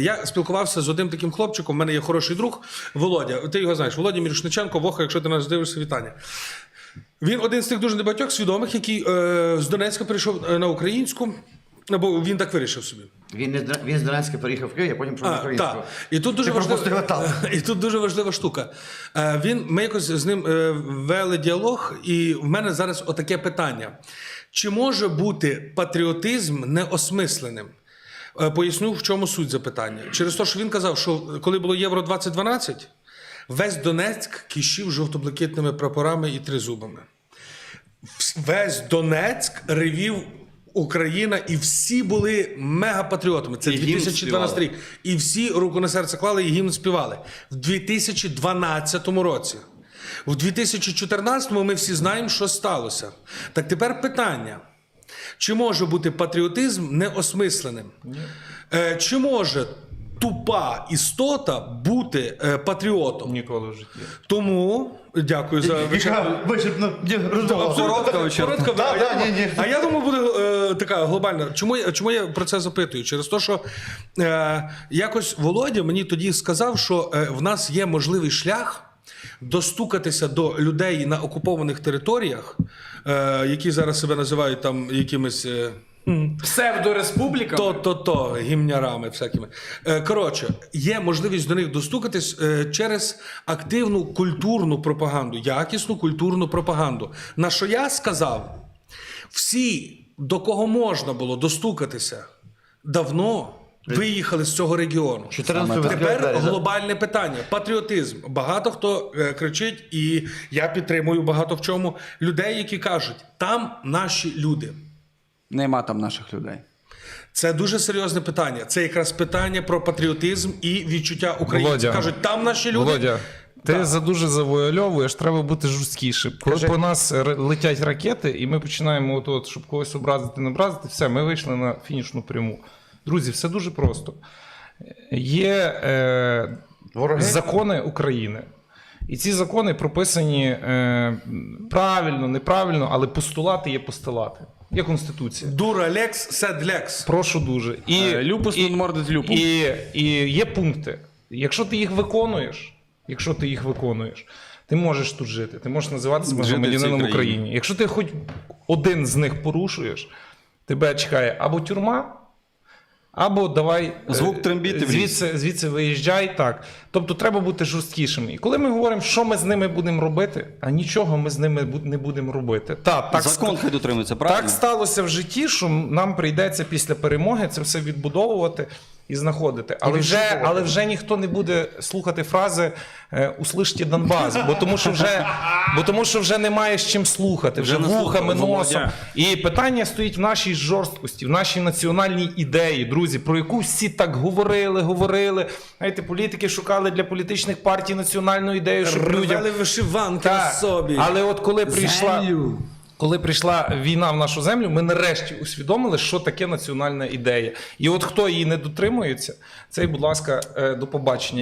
Я спілкувався з одним таким хлопчиком. У мене є хороший друг Володя. Ти його знаєш, Володя Мірошниченко, Воха, якщо ти нас дивишся, вітання. Він один з тих дуже небагатьох свідомих, який е, з Донецька перейшов е, на українську, бо він так вирішив собі. Він, не, він з Донецька переїхав в Київ, а потім на українську. так. І тут дуже Ти важлива, і тут дуже важлива штука. Е, Він, ми якось з ним е, вели діалог, і в мене зараз отаке питання: чи може бути патріотизм неосмисленим? Е, Поясню, в чому суть запитання. Через те, що він казав, що коли було Євро 2012, весь Донецьк кишів жовто-блакитними прапорами і тризубами. Весь Донецьк ревів Україна, і всі були мегапатріотами. Це І 2012 рік. І всі руку на серце клали і гімн співали. В 2012 році. В 2014 ми всі знаємо, що сталося. Так тепер питання: чи може бути патріотизм неосмисленим? Е, Чи може тупа істота бути е, патріотом? Ніколи в житті. Тому дякую за Яка. Коротка ні, ні. а я думаю, буде е, така глобальна. Чому, я- чому я про це запитую? Через те, що е, якось Володя мені тоді сказав, що е, в нас є можливий шлях достукатися до людей на окупованих територіях, е, які зараз себе називають там якимись. Е, Псевдореспубліка. то, то, то, гімнярами всякими. Е, Коротше, є можливість до них достукатись е, через активну культурну пропаганду, якісну культурну пропаганду. На що я сказав, всі, до кого можна було достукатися, давно виїхали з цього регіону. 14 Тепер глобальне питання патріотизм. Багато хто е, кричить, і я підтримую багато в чому людей, які кажуть, там наші люди. Нема там наших людей. Це дуже серйозне питання. Це якраз питання про патріотизм і відчуття України. Володя. Кажуть, там наші люди. Володя, ти Так. за дуже завуальовуєш, треба бути жорсткішим. Коли по нас р- летять ракети, і ми починаємо, от, от, щоб когось образити, не образити, все, ми вийшли на фінішну пряму. Друзі, все дуже просто. Є е, Вороги? закони України. І ці закони прописані е, правильно, неправильно, але постулати є постулати. Є Конституція. Дура лекс, сед лекс. Прошу дуже. І, Е, люпус і, mordit lupum. І, і є пункти. Якщо ти їх виконуєш, якщо ти їх виконуєш, ти можеш тут жити, ти можеш називатися Жити в цій громадянином країні. України. Якщо ти хоч один з них порушуєш, тебе чекає або тюрма. Або давай е, Звук трембіти звідси, звідси виїжджай так. Тобто треба бути жорсткішими. І коли ми говоримо, що ми з ними будемо робити, а нічого ми з ними не будемо робити. Та, так, Закон хай дотримується, так сталося в житті, що нам прийдеться після перемоги це все відбудовувати і знаходити. Але вже, але вже ніхто не буде слухати фрази е, «Услышьте Донбас, бо тому що вже, бо тому що вже немає з чим слухати, вже, Вже вухами, носом. І питання стоїть в нашій жорсткості, в нашій національній ідеї, друзі, про яку всі так говорили, говорили. Знаєте, політики шукали для політичних партій національну ідею, щоб людям Рвали вишиванки на собі. Але от коли прийшла, коли прийшла війна в нашу землю, ми нарешті усвідомили, що таке національна ідея. І от хто її не дотримується, цей, будь ласка, е, до побачення.